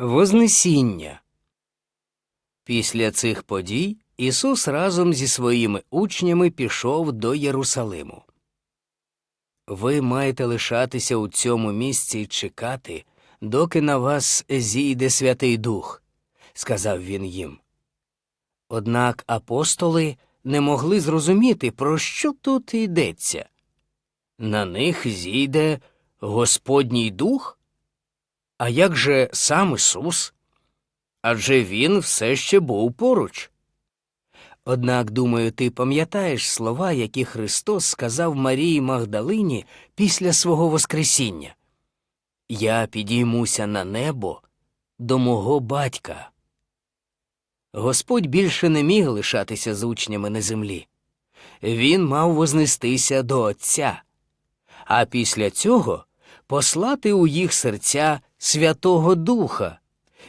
Вознесіння. Після цих подій Ісус разом зі своїми учнями пішов до Єрусалиму. Ви маєте лишатися у цьому місці і чекати, доки на вас зійде Святий Дух, сказав він їм. Однак апостоли не могли зрозуміти, про що тут йдеться. На них зійде Господній Дух? А як же сам Ісус? Адже Він все ще був поруч. Однак, думаю, ти пам'ятаєш слова, які Христос сказав Марії Магдалині після свого Воскресіння Я підіймуся на небо до мого батька. Господь більше не міг лишатися з учнями на землі. Він мав вознестися до Отця, а після цього послати у їх серця Святого Духа,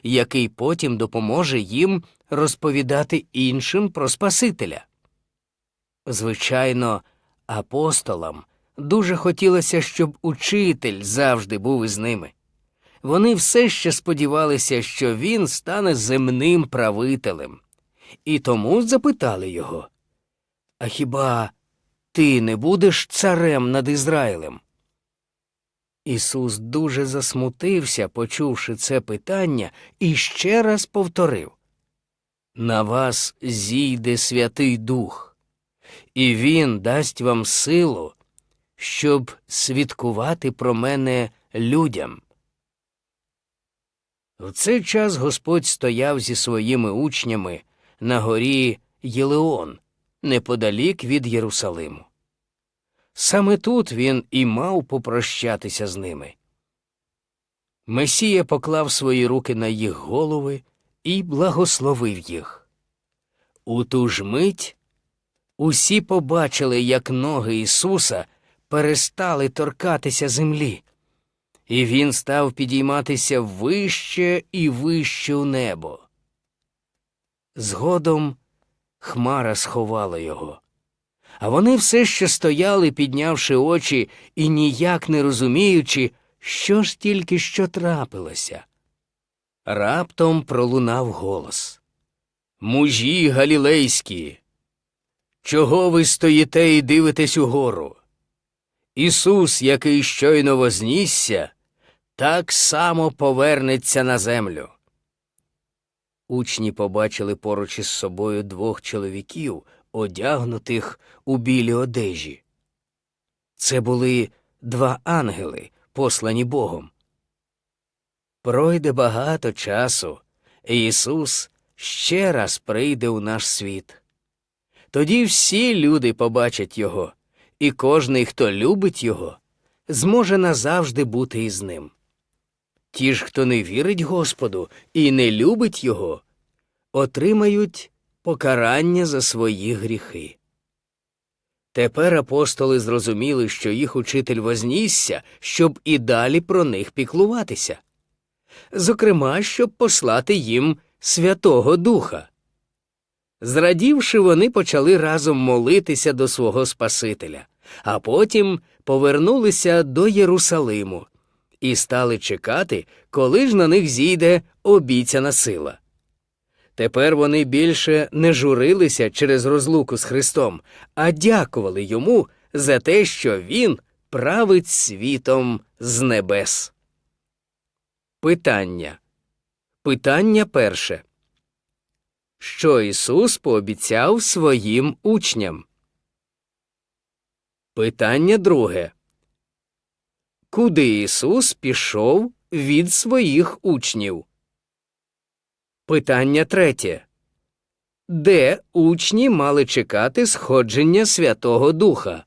який потім допоможе їм розповідати іншим про Спасителя. Звичайно, апостолам дуже хотілося, щоб учитель завжди був із ними. Вони все ще сподівалися, що він стане земним правителем, і тому запитали його А хіба ти не будеш царем над Ізраїлем? Ісус дуже засмутився, почувши це питання, і ще раз повторив На вас зійде Святий Дух, і Він дасть вам силу, щоб свідкувати про мене людям. В цей час Господь стояв зі своїми учнями на горі Єлеон, неподалік від Єрусалиму. Саме тут він і мав попрощатися з ними. Месія поклав свої руки на їх голови і благословив їх. У ту ж мить усі побачили, як ноги Ісуса перестали торкатися землі, і він став підійматися вище і вище у небо. Згодом хмара сховала його. А вони все ще стояли, піднявши очі і ніяк не розуміючи, що ж тільки що трапилося. Раптом пролунав голос Мужі галілейські, чого ви стоїте і дивитесь угору? Ісус, який щойно вознісся, так само повернеться на землю. Учні побачили поруч із собою двох чоловіків, одягнутих у білі одежі. Це були два ангели, послані Богом. Пройде багато часу, і Ісус ще раз прийде у наш світ. Тоді всі люди побачать Його, і кожний, хто любить Його, зможе назавжди бути із ним. Ті ж, хто не вірить Господу і не любить Його, отримають покарання за свої гріхи. Тепер апостоли зрозуміли, що їх учитель вознісся, щоб і далі про них піклуватися, зокрема, щоб послати їм Святого Духа. Зрадівши, вони почали разом молитися до свого Спасителя, а потім повернулися до Єрусалиму і стали чекати, коли ж на них зійде обіцяна сила. Тепер вони більше не журилися через розлуку з Христом, а дякували йому за те, що Він править світом з небес. Питання. Питання перше. Що Ісус пообіцяв своїм учням? Питання друге. Куди Ісус пішов від своїх учнів? Питання третє. Де учні мали чекати сходження Святого Духа?